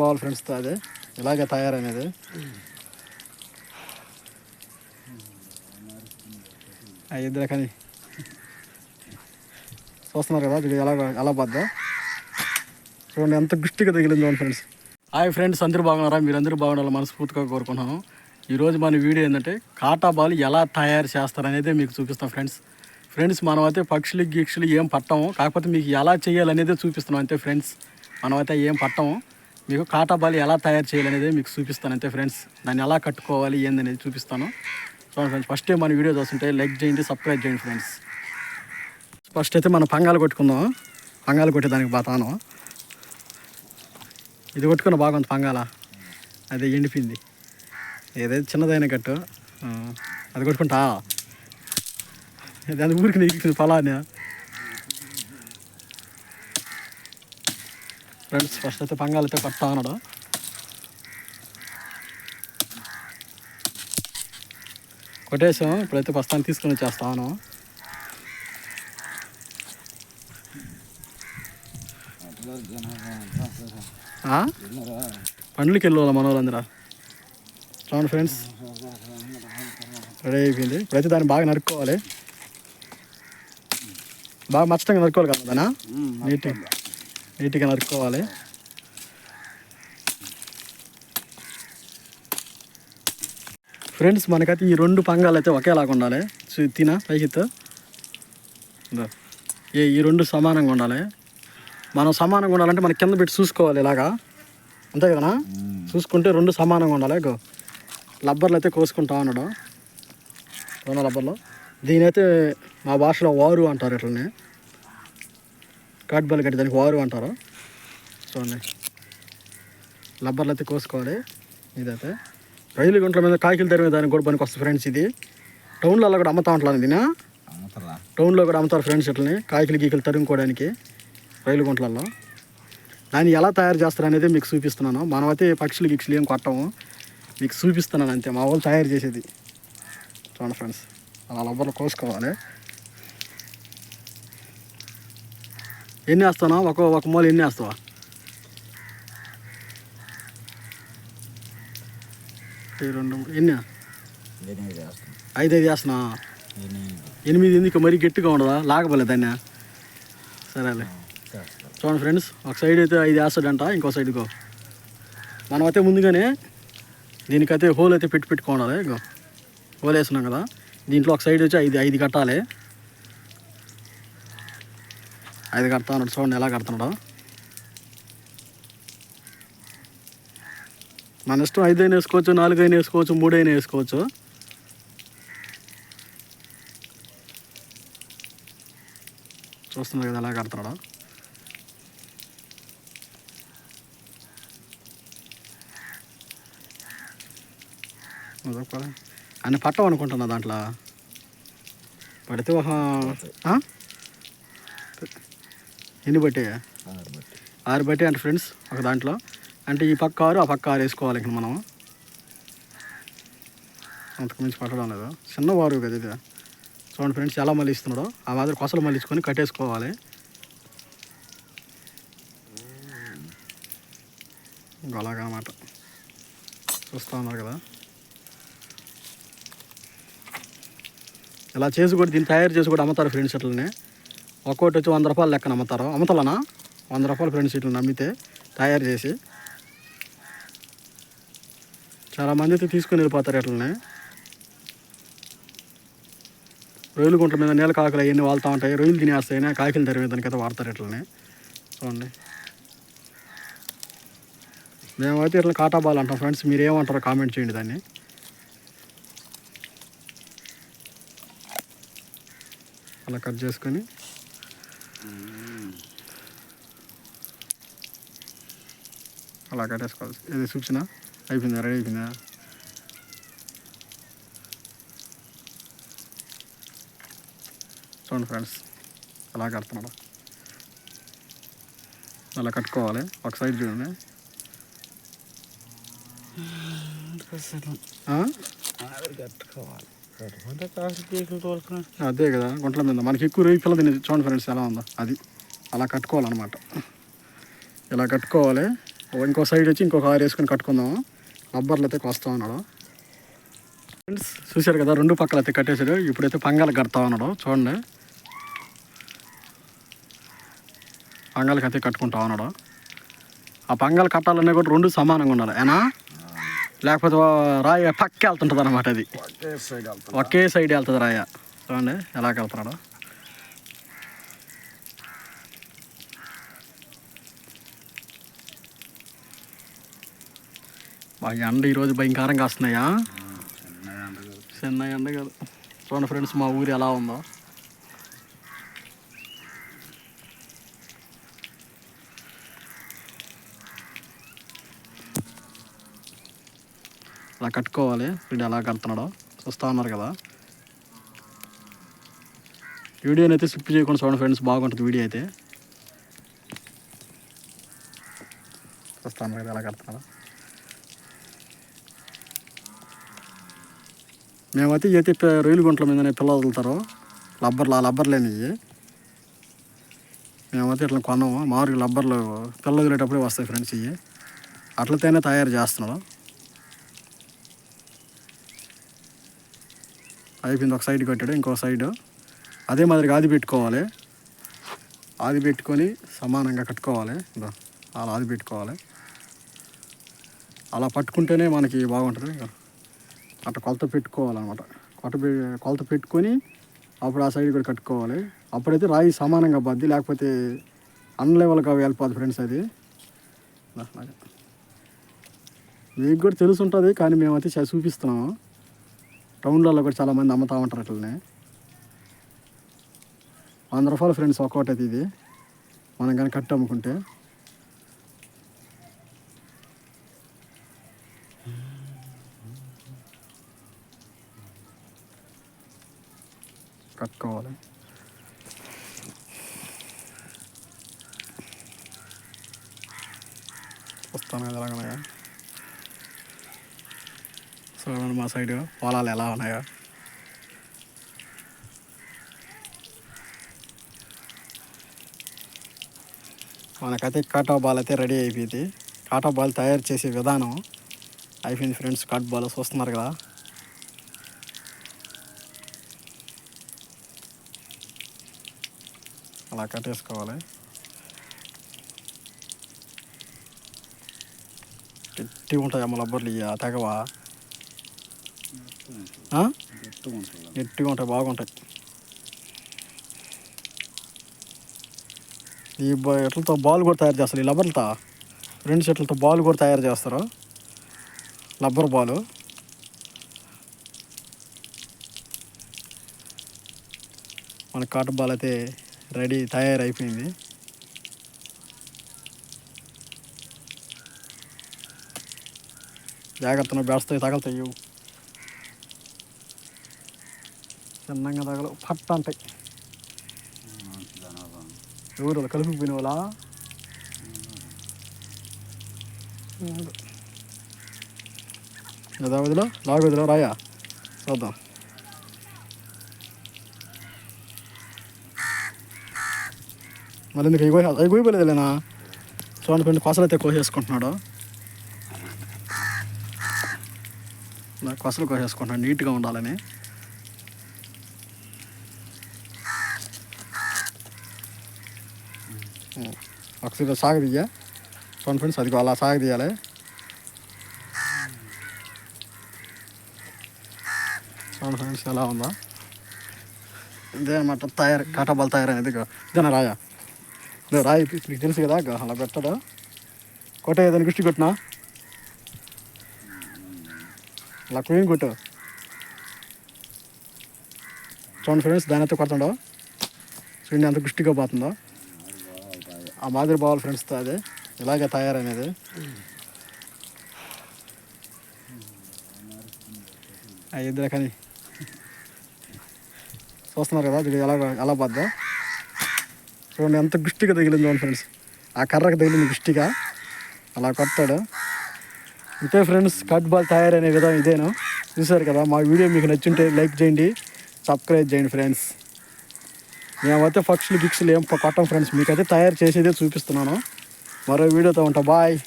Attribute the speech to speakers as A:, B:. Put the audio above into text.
A: Ball ఫ్రెండ్స్తో అదే. ఇలాగే తయారనేది. ఇద్దరు కానీ. చూస్తున్నారు కదా ఇది ఎలా ఎలా పద్దా చూడండి ఎంత గుష్టిగా తగిలిందో ఫ్రెండ్స్. హాయ్ ఫ్రెండ్స్ అందరూ బాగున్నారా? మీరందరూ బాగుండాలి మనస్ఫూర్తిగా కోరుకున్నాను ఈరోజు మన వీడియో ఏంటంటే కాటా బాల్ ఎలా తయారు చేస్తారనేదే మీకు చూపిస్తాం ఫ్రెండ్స్. ఫ్రెండ్స్ మనం అయితే పక్షులు గీక్షులు ఏం పట్టము. కాకపోతే మీకు ఎలా చేయాలనేదే చూపిస్తున్నాం అంతే ఫ్రెండ్స్. మనమైతే ఏం పట్టము. మీకు కాటా బాల్ ఎలా తయారు చేయాలనేది మీకు చూపిస్తాను. అంతే ఫ్రెండ్స్ దాన్ని ఎలా కట్టుకోవాలి ఏందనేది చూపిస్తాను. చూడండి ఫ్రెండ్స్ ఫస్ట్ టైం మన వీడియో చూస్తుంటే లైక్ చేయండి సబ్స్క్రైబ్ చేయండి ఫ్రెండ్స్ ఫస్ట్ అయితే మనం పంగాలు కొట్టుకుందాం. పంగాలు కొట్టేదానికి బాతాను. ఇది కొట్టుకున్న బాగుంది పంగాల. అదే ఎండిపోయింది. ఏదైతే చిన్నదైన కట్టు. అది కొట్టుకుంటా. అది ఊరికి నీకు ఫలానే? ఫ్రెండ్స్ ఫస్ట్ అయితే పంగాలు అయితే కొడతా ఉన్నాడు కొట్టేసాం ఇప్పుడైతే బస్తాన్ని తీసుకొని వచ్చేస్తాను? పండ్లకి వెళ్ళాలి మన వాళ్ళందరూ చూడండి ఫ్రెండ్స్ రెడీ అయిపోయింది. ఇప్పుడైతే దాన్ని బాగా నరుక్కోవాలి. బాగా మచ్చటంగా నరుక్కోవాలి కదా దానా నీట్గా నీట్గా నరుక్కోవాలి. ఫ్రెండ్స్ మనకైతే ఈ రెండు పంగాలు అయితే ఒకేలాగా ఉండాలి. చూ- తినా పైకి ఎత్తు. ఇదో. ఏ ఈ రెండు సమానంగా ఉండాలి. మనం సమానంగా ఉండాలంటే మనం కింద పెట్టి చూసుకోవాలి ఇలాగా. అంతే కదనా చూసుకుంటే రెండు సమానంగా ఉండాలి. గో లబ్బర్లు అయితే కోసుకుంటా ఉన్నాడు. రెండు లబ్బర్లు? దీనైతే మా భాషలో వారు అంటారు ఇట్లనే. కాట్బల్ కట్టి దానికి వారు అంటారు? చూడండి. లబ్బర్లు అయితే కోసుకోవాలి. ఇదైతే. రైలు గుంట్ల మీద కాకిలు తరిమే దానికి కూడా పనికి వస్తుంది ఫ్రెండ్స్ ఇది. టౌన్లలో కూడా అమ్ముతా ఉంటాను దీనా? టౌన్లో కూడా అమ్ముతారు ఫ్రెండ్స్ ఇట్లని కాకిలు గీకిలు తరుముకోవడానికి రైలు గుంట్లలో దాన్ని ఎలా తయారు చేస్తారు అనేది మీకు చూపిస్తున్నాను. మనమైతే పక్షులు గిక్షులు ఏం కొట్టము. మీకు చూపిస్తున్నాను అంతే. మా వాళ్ళు తయారు చేసేది. చూడండి ఫ్రెండ్స్. అలా లబ్బర్లు కోసుకోవాలి. ఎన్ని వేస్తానా? ఒక ఒక మూల ఎన్ని వేస్తావా? రెండు ఎన్ని? ఐదు ఐదు వేస్తున్నా? ఎనిమిది. ఎందుకు? మరీ గట్టిగా ఉండదా? లాగబోలే దాన్ని. సరేలే. చూడండి ఫ్రెండ్స్ ఒక సైడ్ అయితే ఐదు వేస్తాడంట ఇంకో సైడ్కో. మనం అయితే ముందుగానే దీనికైతే హోల్ అయితే పెట్టి పెట్టుకోవాలి. ఇగో హోల్ వేస్తున్నాం కదా. దీంట్లో ఒక సైడ్ వచ్చి ఐదు ఐదు కట్టాలి. ఐదు కడతా ఉన్నాడు చూడండి ఎలా కడుతున్నాడు. మన ఇష్టం ఐదు అయినా వేసుకోవచ్చు నాలుగైనా వేసుకోవచ్చు మూడైనా వేసుకోవచ్చు. చూస్తున్నారు కదా ఎలా కడుతున్నాడు. అన్ని పట్టం అనుకుంటున్నా దాంట్లో. పడితే ఒక ఎన్ని బట్టి? ఆరు బట్టి అంటే ఫ్రెండ్స్ ఒక దాంట్లో. అంటే ఈ పక్క ఆరు ఆ పక్క ఆరు వేసుకోవాలి ఇక్కడ మనం అంతకు మించి పట్టడం లేదు. చిన్న వారు కదా ఇది. చూడండి ఫ్రెండ్స్ ఎలా మళ్ళిస్తున్నాడో. ఆ మాదిరి కొసలు మళ్ళీ కట్టేసుకోవాలి. అలాగనమాట చూస్తూ ఉన్నారు కదా. ఇలా చేసి కూడా దీన్ని తయారు చేసి కూడా అమ్ముతారు ఫ్రెండ్స్ అట్లనే. ఒక్కొక్కటి వచ్చి వంద రూపాయలు లెక్కన అమ్ముతారు. అమ్ముతాలనా? వంద రూపాయలు ఫ్రెండ్స్ ఇట్లా నమ్మితే తయారు చేసి చాలా మంది అయితే తీసుకుని వెళ్ళిపోతారు ఇట్లనే రొయ్యలు గుంట్ల మీద నీళ్ళ కాకులు అవన్నీ వాళ్తూ ఉంటాయి. రొయ్యలు తినేస్తాయి. కాకిలు తరిమే దానికైతే వాడతారు ఇట్లనే చూడండి. మేమైతే ఇట్లా కాటాబాల్ అంటాం ఫ్రెండ్స్. మీరు ఏమంటారో కామెంట్ చేయండి దాన్ని. అలా కట్ చేసుకొని అలా కట్టేసుకోవాలి ఇది సూచన? అయిపోయిందా? రెడీ అయిపోయిందా? చూడండి ఫ్రెండ్స్ అలా కడుతున్నాడు అలా కట్టుకోవాలి. ఒక సైడ్ చూడండి?
B: కట్టుకోవాలి.
A: అదే కదా గుంటల మీద. మనకి ఎక్కువ రొయ్యి పిల్ల తినేది చూడండి ఫ్రెండ్స్ ఎలా ఉందో. అది. అలా కట్టుకోవాలన్నమాట. ఇలా కట్టుకోవాలి. ఇంకో సైడ్ వచ్చి ఇంకొక ఆరు వేసుకొని కట్టుకుందాము. రబ్బర్లు అయితే వస్తా ఉన్నాడు. ఫ్రెండ్స్ చూశారు కదా రెండు పక్కల అయితే కట్టేశాడు. ఇప్పుడైతే పంగాలు కడతా ఉన్నాడు. చూడండి. పంగాలకి అయితే కట్టుకుంటా ఉన్నాడు. ఆ పంగాలు కట్టాలన్నా కూడా రెండు సమానంగా ఉండాలి. ఏనా? లేకపోతే రాయ పక్క వెళ్తుంటుంది అనమాట అది.
B: ఒకే సైడ్
A: వెళ్తుంది? రాయ. చూడండి ఎలా వెళ్తున్నాడు. బాగా ఎండ ఈరోజు భయంకరంగా వస్తున్నాయా? చిన్న ఎండ కాదు. చూడండి ఫ్రెండ్స్ మా ఊరు ఎలా ఉందో. అలా కట్టుకోవాలి. వీడు ఎలా కడుతున్నాడో చూస్తూ ఉన్నారు కదా. వీడియోని అయితే స్కిప్ చేయకుండా చూడండి ఫ్రెండ్స్ బాగుంటుంది వీడియో అయితే. చూస్తాను కదా ఎలా కడుతున్నాడో. మేమైతే అయితే రొయ్యలు గుంటల మీదనే పిల్లలు వదులుతారు. లబ్బర్లు ఆ లబ్బర్లు మేమైతే ఇట్లా కొన్నాము. మామూలుగా లబ్బర్లు పిల్లలు వదిలేటప్పుడే వస్తాయి ఫ్రెండ్స్ ఇవి అట్లతోనే తయారు చేస్తున్నాడు అయిపోయింది ఒక సైడ్ కట్టాడు ఇంకో సైడ్. అదే మాదిరిగా ఆది పెట్టుకోవాలి. ఆది పెట్టుకొని సమానంగా కట్టుకోవాలి. అలా ఆది పెట్టుకోవాలి. అలా పట్టుకుంటేనే మనకి బాగుంటుంది. ఇంకా అట్లా కొలత పెట్టుకోవాలన్నమాట. కొట్ట కొలత పెట్టుకొని అప్పుడు ఆ సైడ్ కూడా కట్టుకోవాలి. అప్పుడైతే రాయి సమానంగా పద్ది లేకపోతే అన్ లెవెల్గా వెళ్ళిపోద్ది ఫ్రెండ్స్ అది. మీకు కూడా తెలుసు ఉంటుంది కానీ మేమైతే చూపిస్తున్నాము. టౌన్లలో కూడా చాలామంది అమ్ముతూ అమ్ముతా ఉంటారు అట్లనే. వంద రూపాయలు ఫ్రెండ్స్ ఒక్కోటి ఇది. మనం కానీ కట్టు అమ్ముకుంటే. కట్టుకోవాలి. వస్తాను కదా ఎలాగనగా చూడండి మా సైడ్. పొలాలు ఎలా ఉన్నాయో. మనకైతే కాటా బాల్ అయితే రెడీ అయిపోయింది. కాటా బాల్ తయారు చేసే విధానం అయిపోయింది ఫ్రెండ్స్. కట్ బాల్ చూస్తున్నారు కదా. అలా కట్టేసుకోవాలి. గట్టి ఉంటాయి అమ్మ లబ్బర్లు ఇవి తెగవా?
B: గట్టిగా
A: ఉంటాయి బాగుంటాయి ఈ ఎట్లతో బాల్ కూడా తయారు చేస్తారు ఈ లబ్బర్లతో ఫ్రెండ్స్ ఎట్లతో బాల్ కూడా తయారు చేస్తారు? Rubber ball. మన కాటన్ బాల్ అయితే రెడీ తయారైపోయింది. జాగ్రత్తగా బేస్తాయి తగలుతాయి ఇవి. చిన్నంగా తగలు పట్ట అంటాయి ఎవరు కలిపిపోయిన వాళ్ళ ఏదా వదిలో రాయా? చూద్దాం. మళ్ళీ ఎందుకు అయిపోయి అవి అయిపోయిపోలేదులేనా? చూడండి ఫ్రెండ్ కొసలు అయితే కోసేసుకుంటున్నాడు. ఇలా కొసలు కోసేసుకుంటున్నాడు నీట్గా ఉండాలని. ఒకసారి సాగదీయ చూడండి ఫ్రెండ్స్ అది అలా సాగదీయాలి చూడండి ఫ్రెండ్స్ ఎలా ఉందా ఇదే అనమాట తయారు కాటాబాల్ తయారనేది ఇదేనా రాయా ఇదే రాయి మీకు తెలుసు కదా అలా పెట్టడా కొట్టే దాన్ని గుష్టి కొట్టినా అలా క్వీన్ కొట్టు చూడండి ఫ్రెండ్స్ దాని అయితే కొడుతుండో చూడండి ఎంత గుష్టిగా పోతుందో ఆ మాదిరి బావాలి ఫ్రెండ్స్తో అదే. ఇలాగే తయారనేది. ఆ ఇద్దరు కానీ. చూస్తున్నారు కదా ఇది ఎలా ఎలా పద్దా చూడండి ఎంత గుష్టిగా తగిలింది చూడండి ఫ్రెండ్స్. ఆ కర్రకు తగిలింది గుష్టిగా. అలా కొట్టాడు. ఇంతే ఫ్రెండ్స్ కట్ బాల్ తయారనే విధానం ఇదేను. చూసారు కదా మా వీడియో మీకు నచ్చుంటే లైక్ చేయండి సబ్స్క్రైబ్ చేయండి ఫ్రెండ్స్. మేమైతే పక్షులు గిక్షులు ఏం కొట్టం ఫ్రెండ్స్ మీకైతే తయారు చేసేదే చూపిస్తున్నాను. మరో వీడియోతో ఉంటా. బాయ్.